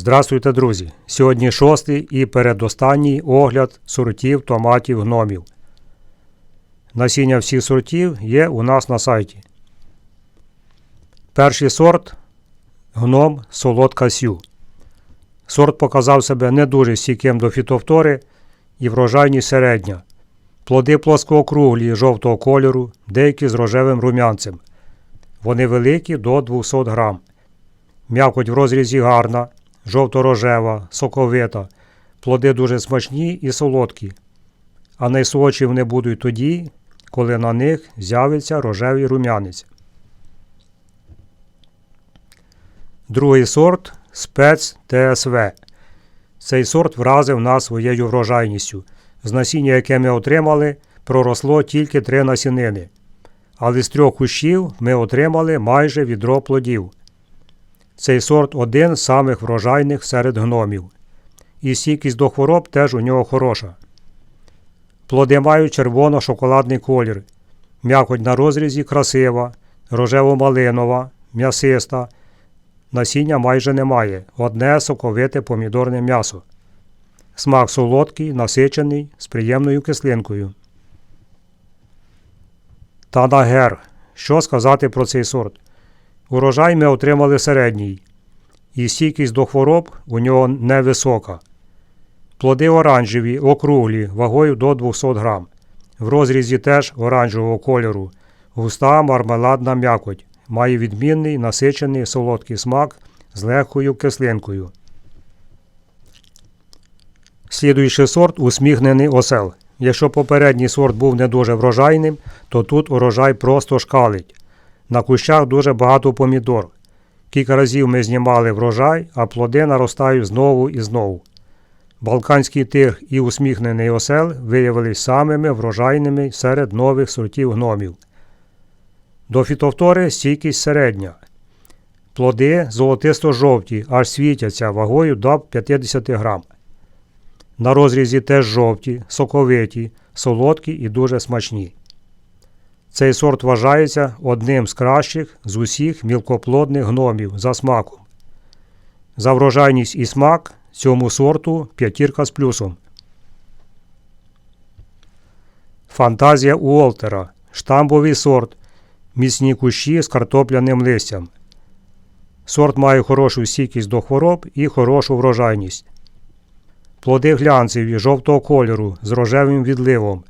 Здравствуйте, друзі! Сьогодні шостий і передостанній огляд сортів томатів гномів. Насіння всіх сортів є у нас на сайті. Перший сорт гном солодка сю. Сорт показав себе не дуже стійким до фітофтори і врожайність середня. Плоди плоскоокруглі жовтого кольору, деякі з рожевим рум'янцем. Вони великі до 200 грам. М'якоть в розрізі гарна, жовто-рожева, соковита. Плоди дуже смачні і солодкі. А найсолодші вони будуть тоді, коли на них з'явиться рожевий рум'янець. Другий сорт спец ТСВ. Цей сорт вразив нас своєю врожайністю. З насіння, яке ми отримали, проросло тільки три насінини. Але з трьох кущів ми отримали майже відро плодів. Цей сорт один з самих врожайних серед гномів. І стійкість до хвороб теж у нього хороша. Плоди мають червоно-шоколадний колір. М'якоть на розрізі красива, рожево-малинова, м'ясиста. Насіння майже немає. Одне соковите помідорне м'ясо. Смак солодкий, насичений, з приємною кислинкою. Танагер. Що сказати про цей сорт? Урожай ми отримали середній, і стійкість до хвороб у нього невисока. Плоди оранжеві, округлі, вагою до 200 грам. В розрізі теж оранжевого кольору. Густа мармеладна м'якоть. Має відмінний насичений солодкий смак з легкою кислинкою. Слідуючий сорт усміхнений осел. Якщо попередній сорт був не дуже врожайним, то тут урожай просто шкалить. На кущах дуже багато помідор. Кілька разів ми знімали врожай, а плоди наростають знову і знову. Балканський тиг і усміхнений осел виявились самими врожайними серед нових сортів гномів. До фітовтори стійкість середня. Плоди золотисто-жовті, аж світяться вагою до 50 грам. На розрізі теж жовті, соковиті, солодкі і дуже смачні. Цей сорт вважається одним з кращих з усіх мілкоплодних гномів за смаком. За врожайність і смак цьому сорту п'ятірка з плюсом. Фантазія Уолтера. Штамбовий сорт. Міцні кущі з картопляним листям. Сорт має хорошу стійкість до хвороб і хорошу врожайність. Плоди глянцеві жовтого кольору з рожевим відливом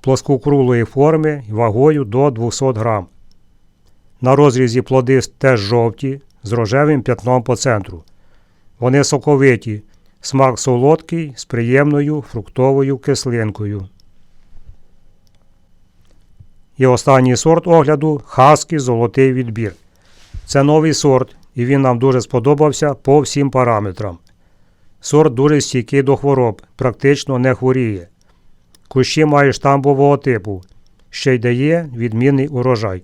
плоскокруглої форми вагою до 200 грам. На розрізі плоди теж жовті з рожевим п'ятном по центру. Вони соковиті, смак солодкий з приємною фруктовою кислинкою. І останній сорт огляду хаски золотий відбір. Це новий сорт, і він нам дуже сподобався по всім параметрам. Сорт дуже стійкий до хвороб, практично не хворіє. Кущі має штамбового типу, ще й дає відмінний урожай.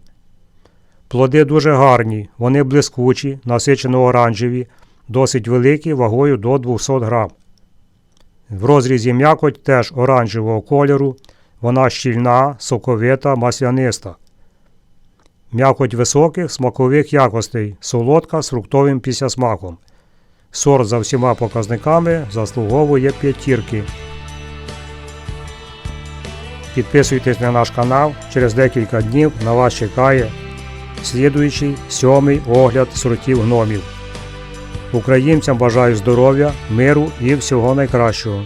Плоди дуже гарні, вони блискучі, насичено оранжеві, досить великі вагою до 200 грам. В розрізі м'якоть теж оранжевого кольору, вона щільна, соковита, масляниста. М'якоть високих смакових якостей, солодка з фруктовим післясмаком. Сорт за всіма показниками заслуговує п'ятірки. Підписуйтесь на наш канал, через декілька днів на вас чекає слідуючий сьомий огляд сортів гномів. Українцям бажаю здоров'я, миру і всього найкращого.